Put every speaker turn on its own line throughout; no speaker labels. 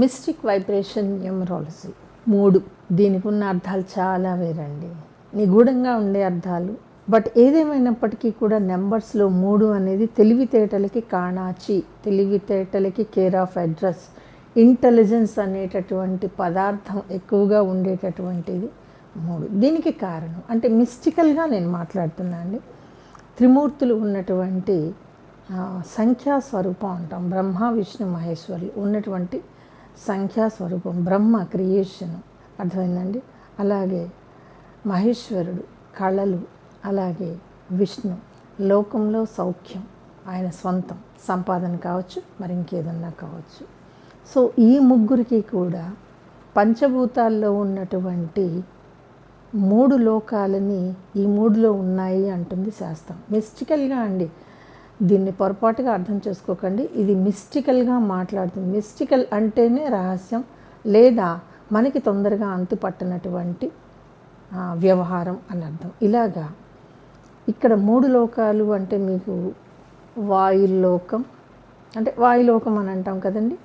Mystic vibration numerology. మూడు దీనికి ఉన్న అర్థాలు చాలా వేరండి. నిగూఢంగా ఉండే అర్థాలు. బట్ ఏదేమైనప్పటికీ కూడా నెంబర్స్లో మూడు అనేది తెలివితేటలకి కాణాచి తెలివితేటలకి కేర్ ఆఫ్ అడ్రస్ ఇంటెలిజెన్స్ అనేటటువంటి పదార్థం ఎక్కువగా ఉండేటటువంటిది మూడు. దీనికి కారణం అంటే మిస్టికల్గా నేను మాట్లాడుతున్నా అండి. త్రిమూర్తులు ఉన్నటువంటి సంఖ్యా స్వరూపం అంటాం. బ్రహ్మ విష్ణు మహేశ్వరులు ఉన్నటువంటి సంఖ్యా స్వరూపం బ్రహ్మ క్రియేషన్. అర్థమైందండి? అలాగే మహేశ్వరుడు కళలు అలాగే విష్ణు. లోకంలో సౌఖ్యం ఆయన స్వంతం. సంపాదన కావచ్చు మరి ఇంకేదన్నా కావచ్చు. సో ఈ ముగ్గురికి కూడా పంచభూతాల్లో ఉన్నటువంటి మూడు లోకాలని ఈ మూడులో ఉన్నాయి అంటుంది శాస్త్రం. మిస్టికల్గా అండి. దీన్ని పొరపాటుగా అర్థం చేసుకోకండి. ఇది మిస్టికల్గా మాట్లాడుతుంది. మిస్టికల్ అంటేనే రహస్యం లేదా మనకి తొందరగా అంతుపట్టనటువంటి వ్యవహారం అని అర్థం. ఇలాగా ఇక్కడ మూడు లోకాలు అంటే మీకు వాయులోకం అంటే వాయులోకం అని అంటాం కదండి.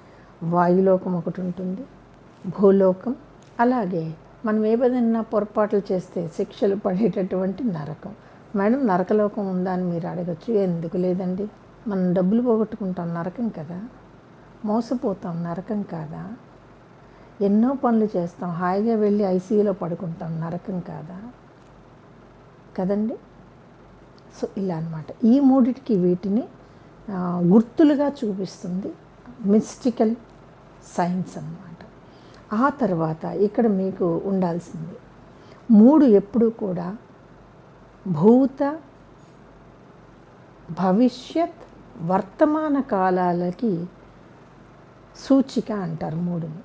వాయులోకం ఒకటి ఉంటుంది భూలోకం. అలాగే మనం ఏదైనా పొరపాట్లు చేస్తే శిక్షలు పడేటటువంటి నరకం. మేడం నరకలోకం ఉందా అని మీరు అడగచ్చు. ఎందుకు లేదండి? మనం డబ్బులు పోగొట్టుకుంటాం నరకం కదా? మోసపోతాం నరకం కాదా? ఎన్నో పనులు చేస్తాం హాయిగా వెళ్ళి ఐసీయూలో పడుకుంటాం నరకం కాదా? కదండి? సో ఇలా అన్నమాట. ఈ మూడిటికి వీటిని గుర్తులుగా చూపిస్తుంది మిస్టికల్ సైన్స్ అన్నమాట. ఆ తర్వాత ఇక్కడ మీకు ఉండాల్సింది మూడు ఎప్పుడూ కూడా భూత భవిష్యత్ వర్తమాన కాలాలకి సూచిక అంటారు మూడుని.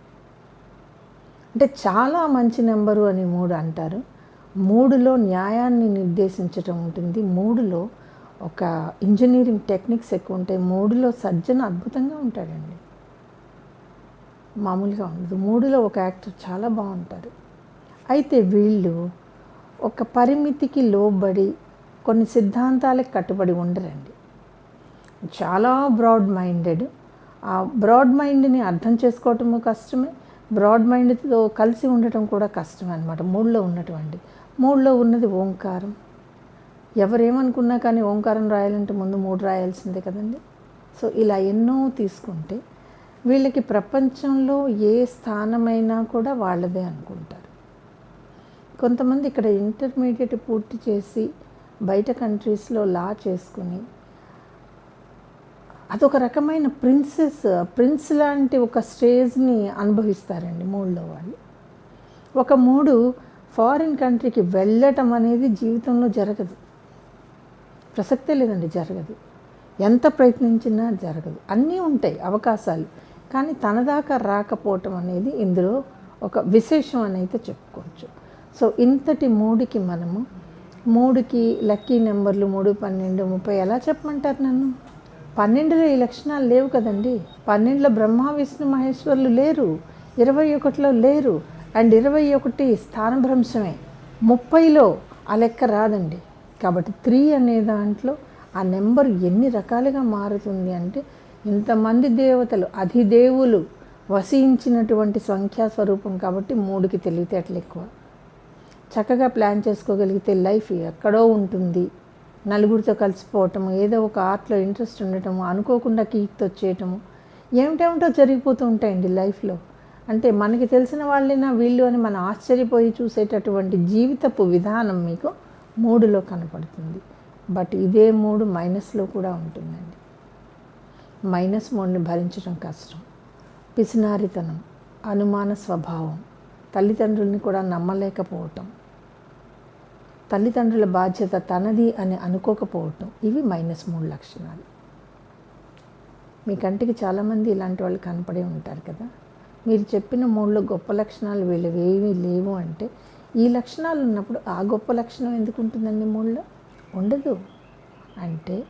అంటే చాలా మంచి నెంబరు అని మూడు అంటారు. మూడులో న్యాయాన్ని నిర్దేశించటం ఉంటుంది. మూడులో ఒక ఇంజనీరింగ్ టెక్నిక్స్ ఎక్కువ ఉంటాయి. మూడులో సజ్జన అద్భుతంగా ఉంటాడండి. మామూలుగా ఉండదు. మూడులో ఒక యాక్టర్ చాలా బాగుంటారు. అయితే వీళ్ళు ఒక పరిమితికి లోబడి కొన్ని సిద్ధాంతాలకు కట్టుబడి ఉండరండి. చాలా బ్రాడ్ మైండెడ్. ఆ బ్రాడ్ మైండ్ని అర్థం చేసుకోవటము కష్టమే. బ్రాడ్ మైండ్తో కలిసి ఉండటం కూడా కష్టమే అనమాట మూడులో ఉన్నటువంటి మూడులో ఉన్నది ఓంకారం. ఎవరేమనుకున్నా కానీ ఓంకారం రాయాలంటే ముందు మూడు రాయాల్సిందే కదండి. సో ఇలా ఎన్నో తీసుకుంటే వీళ్ళకి ప్రపంచంలో ఏ స్థానమైనా కూడా వాళ్ళదే అనుకుంటారు కొంతమంది ఇక్కడ ఇంటర్మీడియట్ పూర్తి చేసి బయట కంట్రీస్లో లా చేసుకుని అదొక రకమైన ప్రిన్సెస్ ప్రిన్స్ లాంటి ఒక స్టేజ్ని అనుభవిస్తారండి మూడులో వాళ్ళు. ఒక మూడు ఫారిన్ కంట్రీకి వెళ్ళటం అనేది జీవితంలో జరగదు. ప్రసక్తే లేదండి జరగదు. ఎంత ప్రయత్నించినా జరగదు. అన్నీ ఉంటాయి అవకాశాలు. కానీ తన దాకా రాకపోవటం అనేది ఇందులో ఒక విశేషం అని అయితే చెప్పుకోవచ్చు. సో ఇంతటి మూడుకి మనము మూడుకి లక్కీ నెంబర్లు మూడు పన్నెండు ముప్పై ఎలా చెప్పమంటారు నన్ను? పన్నెండులో ఈ లక్షణాలు లేవు కదండి. పన్నెండులో బ్రహ్మ విష్ణు మహేశ్వరులు లేరు. ఇరవై ఒకటిలో లేరు. అండ్ ఇరవై ఒకటి స్థానభ్రంశమే ముప్పైలో ఆ లెక్క రాదండి. కాబట్టి త్రీ అనే దాంట్లో ఆ నెంబర్ ఎన్ని రకాలుగా మారుతుంది అంటే ఇంతమంది దేవతలు అధిదేవులు వసించినటువంటి సంఖ్యా స్వరూపం కాబట్టి మూడుకి తెలివితేటలు ఎక్కువ. చక్కగా ప్లాన్ చేసుకోగలిగితే లైఫ్ ఎక్కడో ఉంటుంది. నలుగురితో కలిసిపోవటము ఏదో ఒక ఆర్ట్లో ఇంట్రెస్ట్ ఉండటము అనుకోకుండా కీక్తో వచ్చేయటము ఏమిటేమిటో జరిగిపోతూ ఉంటాయండి లైఫ్లో. అంటే మనకి తెలిసిన వాళ్ళైనా వీళ్ళు అని మనం ఆశ్చర్యపోయి చూసేటటువంటి జీవితపు విధానం మీకు మూడులో కనపడుతుంది. బట్ ఇదే మూడు మైనస్లో కూడా ఉంటుందండి. మైనస్ మూడుని భరించడం కష్టం. పిసినారితనం అనుమాన స్వభావం తల్లిదండ్రుల్ని కూడా నమ్మలేకపోవటం తల్లిదండ్రుల బాధ్యత తనది అని అనుకోకపోవటం ఇవి మైనస్ మూడు లక్షణాలు. మీ కంటికి చాలామంది ఇలాంటి వాళ్ళు కనపడే ఉంటారు కదా. మీరు చెప్పిన మూడులో గొప్ప లక్షణాలు వీళ్ళు ఏమీ లేవు అంటే ఈ లక్షణాలు ఉన్నప్పుడు ఆ గొప్ప లక్షణం ఎందుకు ఉంటుందండి మూడులో? ఉండదు. అంటే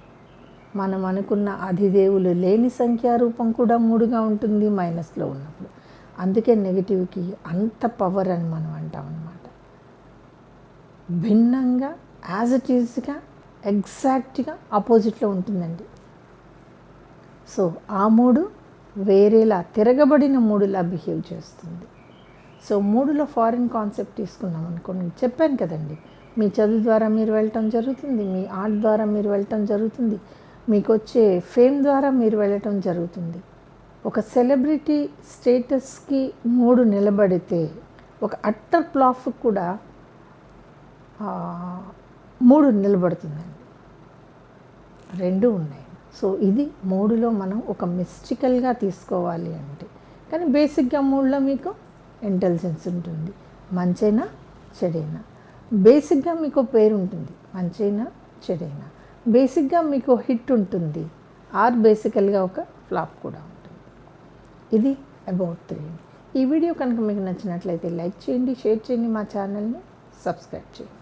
మనం అనుకున్న అధిదేవులు లేని సంఖ్యారూపం కూడా మూడుగా ఉంటుంది మైనస్లో ఉన్నప్పుడు. అందుకే నెగిటివ్కి అంత పవర్ అని మనం అంటాం అన్నమాట భిన్నంగా యాజ్ ఇట్ ఈజ్గా ఎగ్జాక్ట్గా ఆపోజిట్లో ఉంటుందండి. సో ఆ మూడు వేరేలా తిరగబడిన మూడులా బిహేవ్ చేస్తుంది. సో మూడులో ఫారిన్ కాన్సెప్ట్ తీసుకున్నాం అనుకోండి. చెప్పాను కదండి. మీ చదువు ద్వారా మీరు వెళ్ళటం జరుగుతుంది. మీ ఆర్ట్ ద్వారా మీరు వెళ్ళటం జరుగుతుంది. మీకు వచ్చే ఫేమ్ ద్వారా మీరు వెళ్ళటం జరుగుతుంది. ఒక సెలబ్రిటీ స్టేటస్కి మూడు నిలబడితే ఒక అట్టర్ ప్లాఫ్ కూడా మూడు నిలబడుతుందండి. రెండు ఉన్నాయి. సో ఇది మూడులో మనం ఒక మిస్టికల్గా తీసుకోవాలి అంటే. కానీ బేసిక్గా మూడులో మీకు ఇంటెలిజెన్స్ ఉంటుంది. మంచైనా చెడైనా. బేసిక్గా మీకు పేరు ఉంటుంది. మంచైనా చెడైనా. బేసిక్గా మీకు హిట్ ఉంటుంది. ఆర్ బేసికల్గా ఒక ఫ్లాప్ కూడా ఉంటుంది. ఇది అబౌట్ త్రీ ఈ వీడియో కనుక మీకు నచ్చినట్లయితే లైక్ చేయండి షేర్ చేయండి మా ఛానల్ని సబ్స్క్రైబ్ చేయండి.